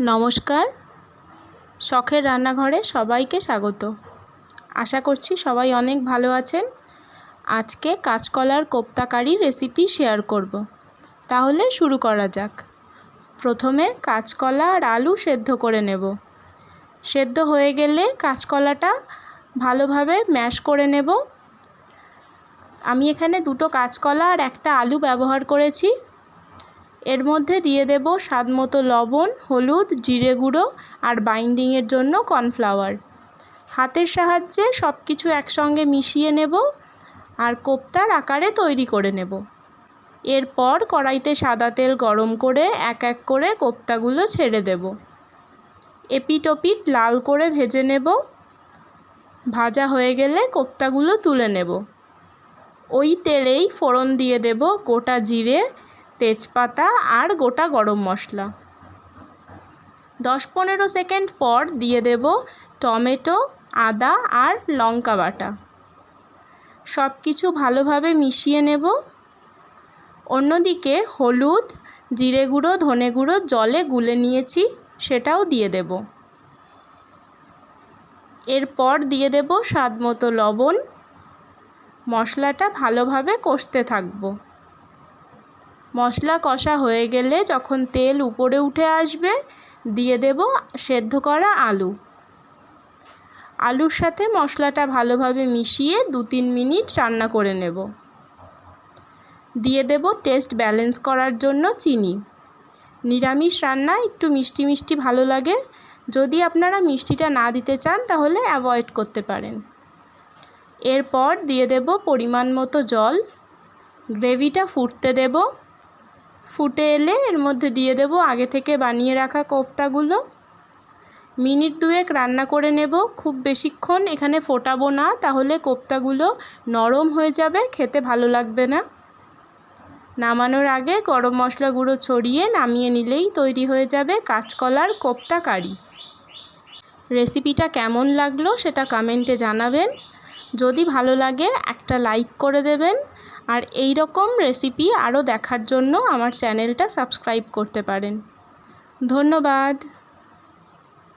নমস্কার। শখের রান্নাঘরে সবাইকে স্বাগত। আশা করছি সবাই অনেক ভালো আছেন। আজকে কাঁচকলার কোপ্তাকারি রেসিপি শেয়ার করব। তাহলে শুরু করা যাক। প্রথমে কাঁচকলা আর আলু সেদ্ধ করে নেব। সেদ্ধ হয়ে গেলে কাঁচকলাটা ভালোভাবে ম্যাশ করে নেব। আমি এখানে দুটো কাঁচকলা আর একটা আলু ব্যবহার করেছি। এর মধ্যে দিয়ে দেব স্বাদ মতো লবণ, হলুদ, জিরে গুঁড়ো আর বাইন্ডিংয়ের জন্য কর্নফ্লাওয়ার। হাতের সাহায্যে সব কিছু একসঙ্গে মিশিয়ে নেব আর কোপ্তার আকারে তৈরি করে নেব। এরপর কড়াইতে সাদা তেল গরম করে এক এক করে কোপ্তাগুলো ছেড়ে দেব। এপিট ওপিট লাল করে ভেজে নেব। ভাজা হয়ে গেলে কোপ্তাগুলো তুলে নেব। ওই তেলেই ফোড়ন দিয়ে দেব গোটা জিরে তেজপাতা আর গোটা গরম মশলা। দশ পনেরো সেকেন্ড পর দিয়ে দেব টমেটো, আদা আর লঙ্কা বাটা। সব কিছু ভালোভাবে মিশিয়ে নেব। অন্যদিকে হলুদ, জিরে গুঁড়ো, ধনে গুঁড়ো জলে গুলে নিয়েছি, সেটাও দিয়ে দেব। এরপর দিয়ে দেব স্বাদ মতো লবণ। মশলাটা ভালোভাবে কষতে থাকব। মশলা কষা হয়ে গেলে যখন তেল উপরে উঠে আসবে, দিয়ে দেব সেদ্ধ করা আলু। আলুর সাথে মশলাটা ভালোভাবে মিশিয়ে দু তিন মিনিট রান্না করে নেব। দিয়ে দেব টেস্ট ব্যালেন্স করার জন্য চিনি। নিরামিষ রান্না একটু মিষ্টি মিষ্টি ভালো লাগে। যদি আপনারা মিষ্টিটা না দিতে চান, তাহলে অ্যাভয়েড করতে পারেন। এরপর দিয়ে দেব পরিমাণ মতো জল। গ্রেভিটা ফুটতে দেব। ফুটে এলে এর মধ্যে দিয়ে দেব আগে থেকে বানিয়ে রাখা কোফতাগুলো। মিনিট দুয়েক রান্না করে নেব। খুব বেশিক্ষণ এখানে ফোটাবো না, তাহলে কোপ্তাগুলো নরম হয়ে যাবে, খেতে ভালো লাগবে না। নামানোর আগে গরম মশলা গুঁড়ো ছড়িয়ে নামিয়ে নিলেই তৈরি হয়ে যাবে কাঁচকলার কোপ্তা কারি। রেসিপিটা কেমন লাগল সেটা কমেন্টে জানাবেন। যদি ভালো লাগে, একটা লাইক করে দেবেন। আর এই রকম রেসিপি আরও দেখার জন্য আমার চ্যানেলটা সাবস্ক্রাইব করতে পারেন। ধন্যবাদ।